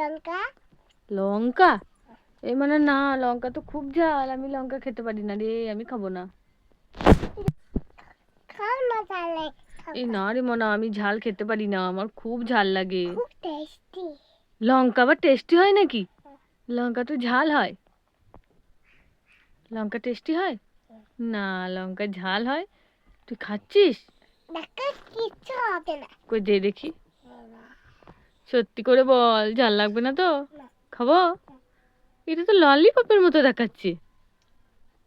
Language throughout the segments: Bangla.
লঙ্কা? লঙ্কা? এই মানে না লঙ্কা তো খুব ঝাল। আমি লঙ্কা খেতে পারি না রে আমি খাব না। খাও না তাহলে এই না। রে মনা আমি ঝাল খেতে পারি না আমার খুব ঝাল লাগে। খুব টেস্টি লঙ্কা আবার টেস্টি হয় নাকি? লঙ্কা তো ঝাল হয়। লঙ্কা টেস্টি হয়? না লঙ্কা ঝাল হয়। তুই খাচ্ছিস? দেখো কিচ্ছু হবে না। কই দে দেখি। সত্যি করে বল ঝাল লাগবে না তো? খাব? এটা তো ললিপপের মতো দেখাচ্ছে।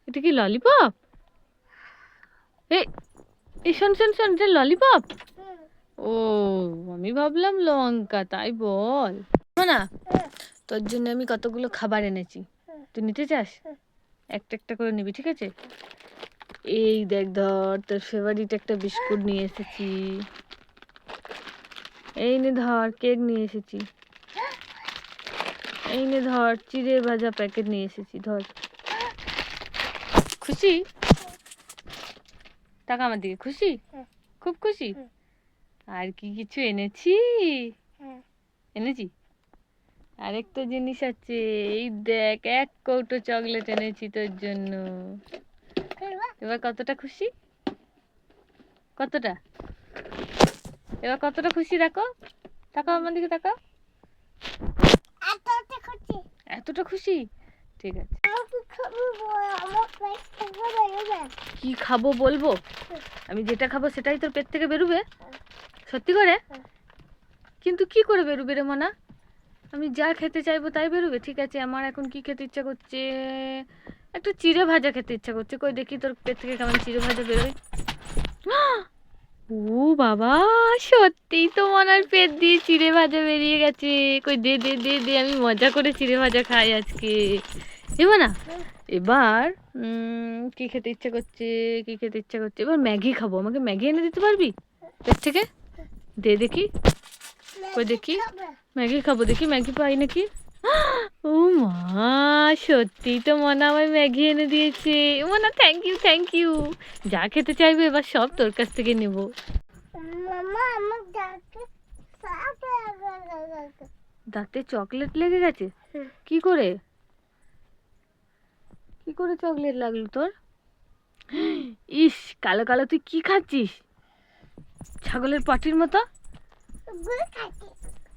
এটা কি ললিপপ এই শোন শোন শোন এটা ললিপপ ও আমি ভাবলাম লঙ্কা তাই বল। না তোর জন্য আমি কতগুলো খাবার এনেছি। তুই নিতে চাস? একটা একটা করে নিবি ঠিক আছে? এই দেখ ধর তোর ফেভারিট একটা বিস্কুট নিয়ে এসেছি। এই নে ধর, কেক নিয়ে এসেছি। এই নে ধর, চিড়ে ভাজা প্যাকেট নিয়ে এসেছি, ধর। খুশি? টাকা আমার দিকে, খুশি? খুব খুশি? আর কি কিছু এনেছি। এনেছি? আরেকটা জিনিস আছে, এই দেখ, এক কৌটো চকলেট এনেছি তোর জন্য। এবার কতটা খুশি? কতটা? এবার কতটা খুশি দেখো? তাকাও আমার দিকে তাকাও। এত এত এতটা খুশি? ঠিক আছে। কি খাব বলব? আমি যেটা খাব সেটাই তোর পেট থেকে বেরোবে? সত্যি করে। কিন্তু কি করে বেরোবে রে মনা? আমি যা খেতে চাইব তাই বেরোবে। ঠিক আছে আমার এখন কি খেতে ইচ্ছা করছে? একটা চিড়ে ভাজা খেতে ইচ্ছা করছে। কই দেখি তোর পেট থেকে কেমন চিড়ে ভাজা বেরোয় ও বাবা সত্যিই তো মনার পেট দিয়ে চিড়ে ভাজা বেরিয়ে গেছে। কই দে দে দে দে আমি মজা করে চিড়ে ভাজা খাই আজকে। এবার না এবার কি খেতে ইচ্ছা করছে কি খেতে ইচ্ছা করছে? এবার ম্যাগি খাব। আমাকে ম্যাগি এনে দিতে পারবি? পেট থেকে? দে দেখি। কই দেখি? ম্যাগি খাব দেখি। ম্যাগি পাই নাকি? ও মা সত্যি তো মনা আমায় ম্যাগি এনে দিয়েছে। মনা থ্যাংক ইউ থ্যাংক ইউ যা খেতে চাইবে এবার সব তোর কাছ থেকে নেব। দাঁতে হয়ে চকলেট লেগে গেছে? হুম। কি করে? কি করে চকলেট লাগল তোর? ইস কালো কালো তুই কি খাচ্ছিস? ছাগলের পাটির মতো?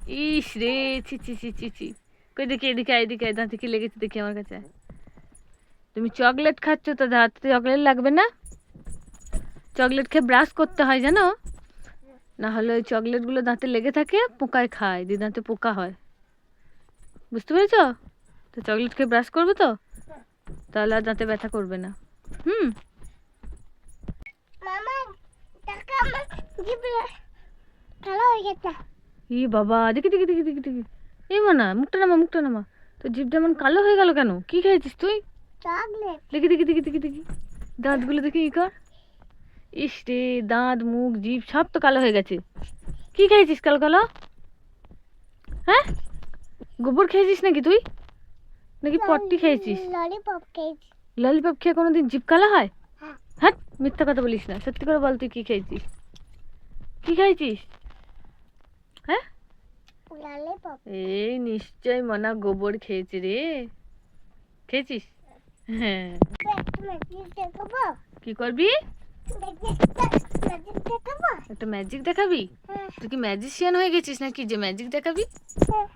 ইস রে ছি ছি ছি ছি ছি। কই দেখি এদিকে এদিকে দাঁতে কি লেগেছে দেখি আমার কাছে। তুমি চকলেট খাচ্ছ তো দাঁতে চকলেট লাগবে না? চকলেট খেয়ে ব্রাশ করতে হয় জানো? না হলে ওই চকলেটগুলো দাঁতে লেগে থাকে পোকায় খায় দিয়ে দাঁতে পোকা হয়। বুঝতে পেরেছ? তো চকলেট খেয়ে ব্রাশ করবে তো? তাহলে আর দাঁতে ব্যথা করবে না। হুম? ই বাবা দেখি দেখি দেখি দেখি দেখি। এই মানা মুখটা নামা মুখটা নামা। তো জিভটা এমন কালো হয়ে গেল কেন? কি খেয়েছিস তুই? দেখি দেখি দেখি দেখি দেখি। দাঁতগুলো দেখি ই কর। ইস রে দাঁত মুখ জিভ সব তো কালো হয়ে গেছে। কি খেয়েছিস কালো কালো? হ্যাঁ? গোবর খেয়েছিস নাকি তুই? নাকি পট্টি খেয়েছিস? ললিপপ খেয়ে কোনোদিন জিভ কালো হয়? হ্যাঁ। মিথ্যা কথা বলিস না। সত্যি করে বল তুই কি খেয়েছিস? কি খাইছিস ললিপপ এই নিশ্চয় মনা গোবর খেয়েছে রে। খেয়েছিস? হ্যাঁ। কি করবি? একটা ম্যাজিক দেখাবি? হ্যাঁ। তুই কি ম্যাজিশিয়ান হয়ে গেছিস নাকি যে ম্যাজিক দেখাবি? হ্যাঁ।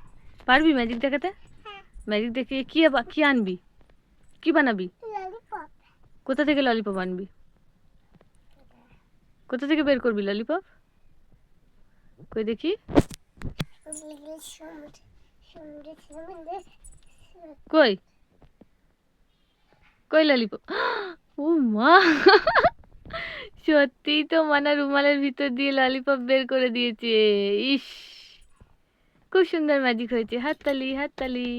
পারবি ম্যাজিক দেখাতে? হ্যাঁ। ম্যাজিক দেখিয়ে কি কি আনবি? কি বানাবি? কোথা থেকে ললিপপ আনবি? কোথা থেকে বের করবি ললিপপ? কই দেখি। কই? কই ললিপপ? ও মা! সত্যিই তো মানা রুমালের ভিতর দিয়ে ললিপপ বের করে দিয়েছে। ইস! খুব সুন্দর ম্যাজিক হয়েছে। হাততালি হাততালি।